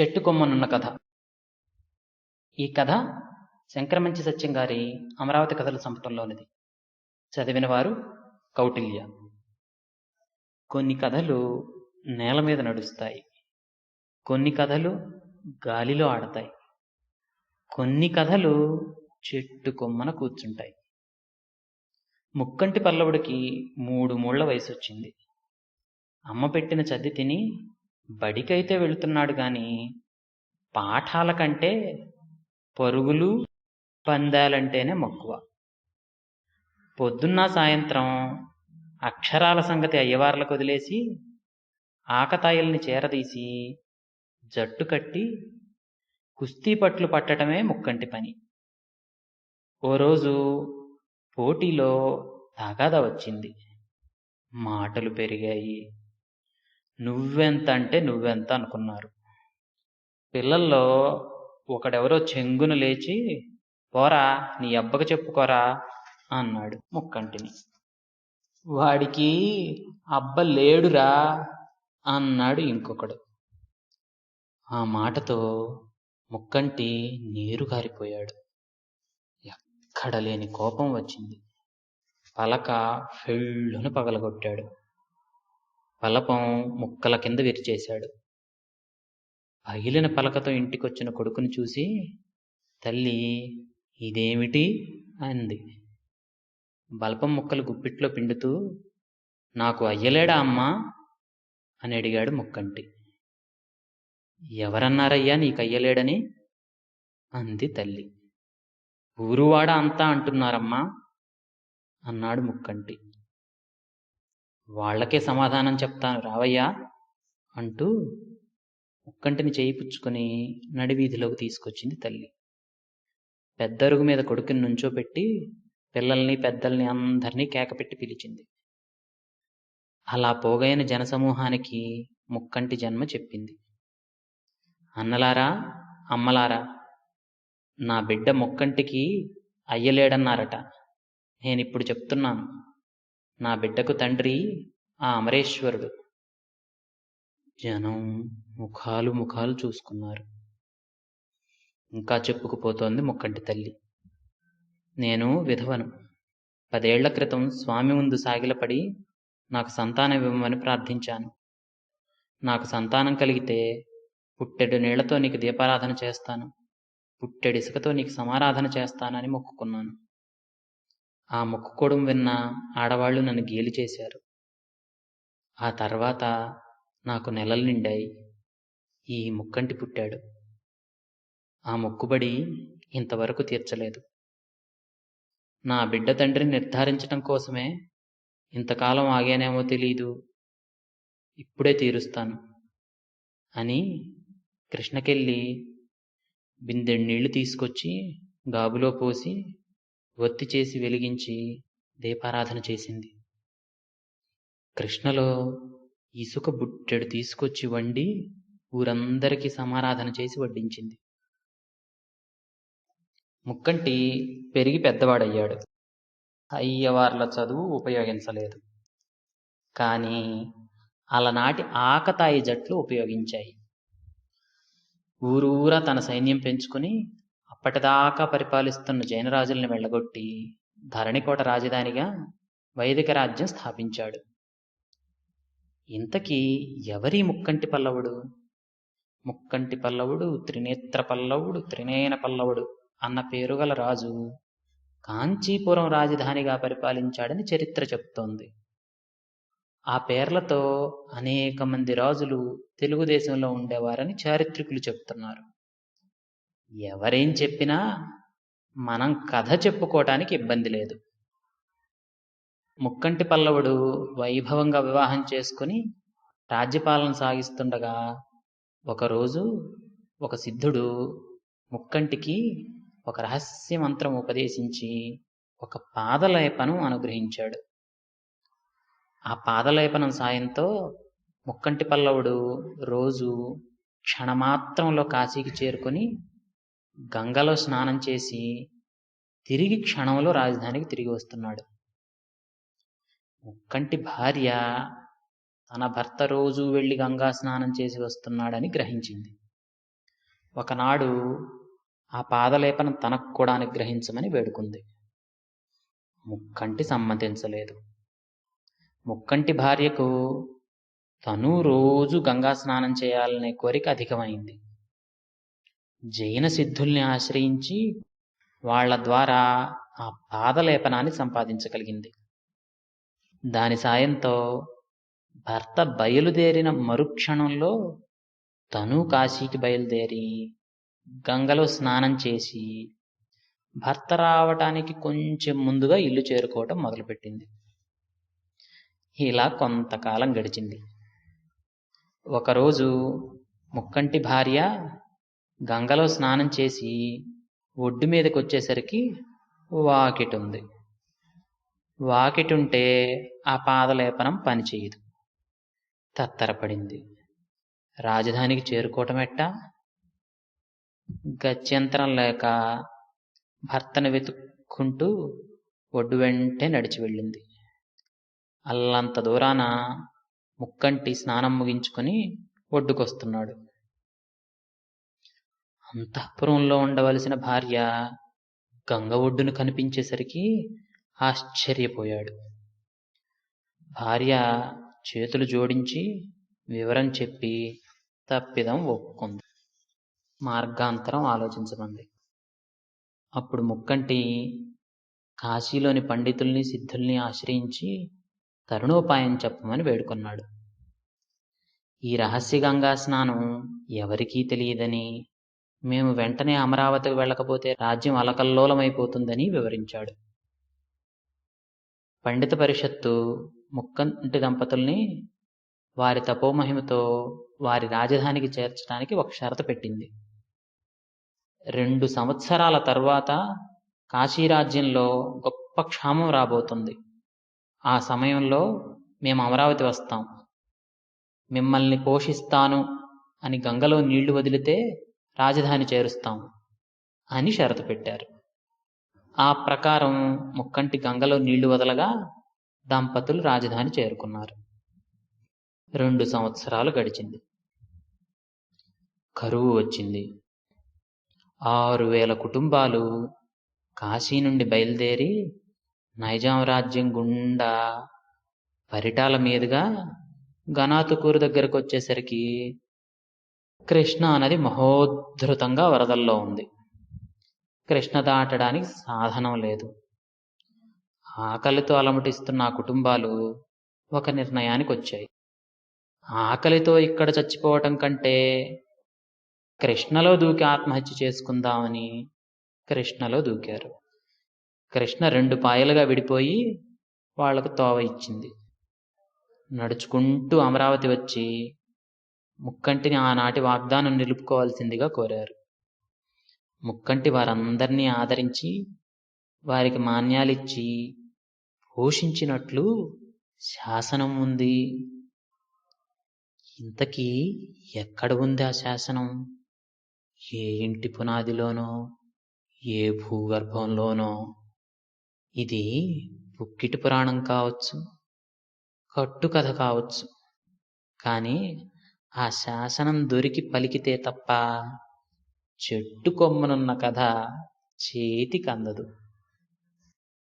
చెట్టు కొమ్మనున్న కథ. ఈ కథ శంకరమంచి సత్యం గారి అమరావతి కథల సంపుటంలోనిది. చదివిన వారు కౌటిల్య. కొన్ని కథలు నేల మీద నడుస్తాయి. కొన్ని కథలు గాలిలో ఆడతాయి. కొన్ని కథలు చెట్టు కొమ్మన కూర్చుంటాయి. ముక్కంటి పల్లవుడికి మూడు మూళ్ళ వయసు వచ్చింది అమ్మ పెట్టిన చద్ది తిని బడికైతే వెళుతున్నాడు గాని పాఠాల కంటే పరుగులు పందాలంటేనే మక్కువ. పొద్దున్న సాయంత్రం అక్షరాల సంగతి అయ్యవార్లకు వదిలేసి ఆకతాయిల్ని చేరదీసి జట్టు కట్టి కుస్తీ పట్లు పట్టటమే ముక్కంటి పని. ఓ రోజు పోటీలో తగాద వచ్చింది. మాటలు పెరిగాయి. నువ్వెంత అంటే నువ్వెంత అనుకున్నారు. పిల్లల్లో ఒకడెవరో చెంగును లేచి పోరా నీ అబ్బకు చెప్పుకోరా అన్నాడు ముక్కంటిని. వాడికి అబ్బ లేడురా అన్నాడు ఇంకొకడు. ఆ మాటతో ముక్కంటి నీరు కారిపోయాడు ఎక్కడ లేని కోపం వచ్చింది. పలక ఫెళ్ళును పగలగొట్టాడు. పలపం ముక్కల కింద విరిచేశాడు. పగిలిన పలకతో ఇంటికొచ్చిన కొడుకుని చూసి తల్లి ఇదేమిటి? అంది. బల్పం ముక్కలు గుప్పిట్లో పిండుతూ నాకు అయ్యలేడా అమ్మా? అని అడిగాడు ముక్కంటి. ఎవరన్నారయ్యా నీకు అయ్యలేడని అంది తల్లి. ఊరువాడ అంతా అంటున్నారమ్మా? అన్నాడు ముక్కంటి. వాళ్ళకే సమాధానం చెప్తాను. రావయ్యా అంటూ ముక్కంటిని చేయిపుచ్చుకొని నడివీధిలోకి తీసుకొచ్చింది తల్లి. పెద్దరుగు మీద కొడుకుని నుంచోపెట్టి పిల్లల్ని పెద్దల్ని అందరినీ కేకపెట్టి పిలిచింది. అలా పోగైన జనసమూహానికి ముక్కంటి జన్మ చెప్పింది. అన్నలారా అమ్మలారా నా బిడ్డ ముక్కంటికి అయ్యలేడన్నారట. నేనిప్పుడు చెప్తున్నాను. నా బిడ్డకు తండ్రి ఆ అమరేశ్వరుడు. జనం ముఖాలు ముఖాలు చూసుకున్నారు. ఇంకా చెప్పుకుపోతోంది ముక్కంటి తల్లి. నేను విధవను. పదేళ్ళ క్రితం స్వామి ముందు సాగిలపడి నాకు సంతానం ఇవ్వమని ప్రార్థించాను. నాకు సంతానం కలిగితే పుట్టెడు నీళ్ళతో నీకు దీపారాధన చేస్తాను. పుట్టెడు ఇసుకతో నీకు సమారాధన చేస్తానని మొక్కుకున్నాను. ఆ మొక్కుకోవడం విన్న ఆడవాళ్ళు నన్ను గేలి చేశారు. ఆ తర్వాత నాకు నెలలు నిండాయి. ఈ ముక్కంటి పుట్టాడు. ఆ మొక్కుబడి ఇంతవరకు తీర్చలేదు. నా బిడ్డ తండ్రిని నిర్ధారించటం కోసమే ఇంతకాలం ఆగానేమో తెలీదు. ఇప్పుడే తీరుస్తాను అని కృష్ణకెళ్ళి బిందెడు నీళ్ళు తీసుకొచ్చి గాబులో పోసి ఒత్తి చేసి వెలిగించి దీపారాధన చేసింది. కృష్ణలో ఇసుక బుట్టెడు తీసుకొచ్చి వండి ఊరందరికీ సమారాధన చేసి వడ్డించింది. ముక్కంటి పెరిగి పెద్దవాడయ్యాడు. అయ్యవార్ల చదువు ఉపయోగించలేదు. కానీ అలనాటి ఆకతాయి జట్లు ఉపయోగించాయి. ఊరూరా తన సైన్యం పెంచుకుని అప్పటిదాకా పరిపాలిస్తున్న జైనరాజుల్ని వెళ్ళగొట్టి ధరణికోట రాజధానిగా వైదిక రాజ్యం స్థాపించాడు. ఇంతకీ ఎవరి ముక్కంటి పల్లవుడు? ముక్కంటి పల్లవుడు త్రినేత్ర పల్లవుడు త్రినేన పల్లవుడు అన్న పేరుగల రాజు కాంచీపురం రాజధానిగా పరిపాలించాడని చరిత్ర చెప్తోంది. ఆ పేర్లతో అనేక మంది రాజులు తెలుగుదేశంలో ఉండేవారని చారిత్రకులు చెప్తున్నారు. ఎవరేం చెప్పినా మనం కథ చెప్పుకోవటానికి ఇబ్బంది లేదు. ముక్కంటి పల్లవుడు వైభవంగా వివాహం చేసుకుని రాజ్యపాలన సాగిస్తుండగా ఒకరోజు ఒక సిద్ధుడు ముక్కంటికి ఒక రహస్య మంత్రం ఉపదేశించి ఒక పాదలేపనం అనుగ్రహించాడు. ఆ పాదలేపనం సాయంతో ముక్కంటి పల్లవుడు రోజు క్షణమాత్రంలో కాశీకి చేరుకొని గంగలో స్నానం చేసి తిరిగి క్షణంలో రాజధానికి తిరిగి వస్తున్నాడు. ముక్కంటి భార్య తన భర్త రోజు వెళ్ళి గంగా స్నానం చేసి వస్తున్నాడని గ్రహించింది. ఒకనాడు ఆ పాదలేపన తనకు కూడా అనుగ్రహించమని వేడుకుంది. ముక్కంటి సమ్మతించలేదు. ముక్కంటి భార్యకు తను రోజు గంగా స్నానం చేయాలనే కోరిక అధికమైంది. జైన సిద్ధుల్ని ఆశ్రయించి వాళ్ళ ద్వారా ఆ పాదలేపనాన్ని సంపాదించగలిగింది. దాని సాయంతో భర్త బయలుదేరిన మరుక్షణంలో తను కాశీకి బయలుదేరి గంగలో స్నానం చేసి భర్త రావటానికి కొంచెం ముందుగా ఇల్లు చేరుకోవటం మొదలుపెట్టింది. ఇలా కొంతకాలం గడిచింది. ఒకరోజు ముక్కంటి భార్య గంగలో స్నానం చేసి ఒడ్డు మీదకి వచ్చేసరికి వాకిటుంది. వాకిటుంటే ఆ పాదలేపనం పనిచేయదు తత్తరపడింది. రాజధానికి చేరుకోవటం ఎట్టా గత్యంతరం లేక భర్తను వెతుక్కుంటూ ఒడ్డు వెంటే నడిచి వెళ్ళింది. అల్లంత దూరాన ముక్కంటి స్నానం ముగించుకొని ఒడ్డుకొస్తున్నాడు. అంతఃపురంలో ఉండవలసిన భార్య గంగ ఒడ్డును కనిపించేసరికి ఆశ్చర్యపోయాడు. భార్య చేతులు జోడించి వివరం చెప్పి తప్పిదం ఒప్పుకుంది. మార్గాంతరం ఆలోచించమంది. అప్పుడు ముక్కంటి కాశీలోని పండితుల్ని సిద్ధుల్ని ఆశ్రయించి తరుణోపాయం చెప్పమని వేడుకొన్నాడు. ఈ రహస్య గంగా స్నానం ఎవరికీ తెలియదని మేము వెంటనే అమరావతికి వెళ్ళకపోతే రాజ్యం అలకల్లోలమైపోతుందని వివరించాడు. పండిత పరిషత్తు ముక్కంటి దంపతుల్ని వారి తపోమహిమతో వారి రాజధానికి చేర్చడానికి ఒక షరత పెట్టింది. రెండు సంవత్సరాల తర్వాత కాశీరాజ్యంలో గొప్ప క్షామం రాబోతుంది. ఆ సమయంలో మేము అమరావతి వస్తాం. మిమ్మల్ని పోషిస్తాను అని గంగలో నీళ్ళు వదిలితే రాజధాని చేరుస్తాం అని షరతు పెట్టారు. ఆ ప్రకారం ముక్కంటి గంగలో నీళ్ళు వదలగా దంపతులు రాజధాని చేరుకున్నారు. రెండు సంవత్సరాలు గడిచింది. కరువు వచ్చింది. ఆరు వేల కుటుంబాలు కాశీ నుండి బయలుదేరి నైజాం రాజ్యం గుండా పరిటాల మీదుగా గనాతుకూరు దగ్గరకు వచ్చేసరికి కృష్ణ నది మహోద్ధృతంగా వరదల్లో ఉంది. కృష్ణ దాటడానికి సాధనం లేదు. ఆకలితో అలమటిస్తున్న కుటుంబాలు ఒక నిర్ణయానికి వచ్చాయి. ఆకలితో ఇక్కడ చచ్చిపోవటం కంటే కృష్ణలో దూకి ఆత్మహత్య చేసుకుందామని కృష్ణలో దూకారు. కృష్ణ రెండు పాయలుగా విడిపోయి వాళ్ళకు తోవ ఇచ్చింది. నడుచుకుంటూ అమరావతి వచ్చి ముక్కంటిని ఆనాటి వాగ్దానం నిలుపుకోవాల్సిందిగా కోరారు. ముక్కంటి వారందరినీ ఆదరించి వారికి మాన్యాలిచ్చి పోషించినట్లు శాసనం ఉంది. ఇంతకీ ఎక్కడ ఉంది ఆ శాసనం? ఏ ఇంటి పునాదిలోనో ఏ భూగర్భంలోనో? ఇది పుక్కిటి పురాణం కావచ్చు కట్టు కథ కావచ్చు. కానీ ఆ శాసనం దొరికి పలికితే తప్ప చెట్టు కొమ్మనున్న కథ చేతికి అందదు.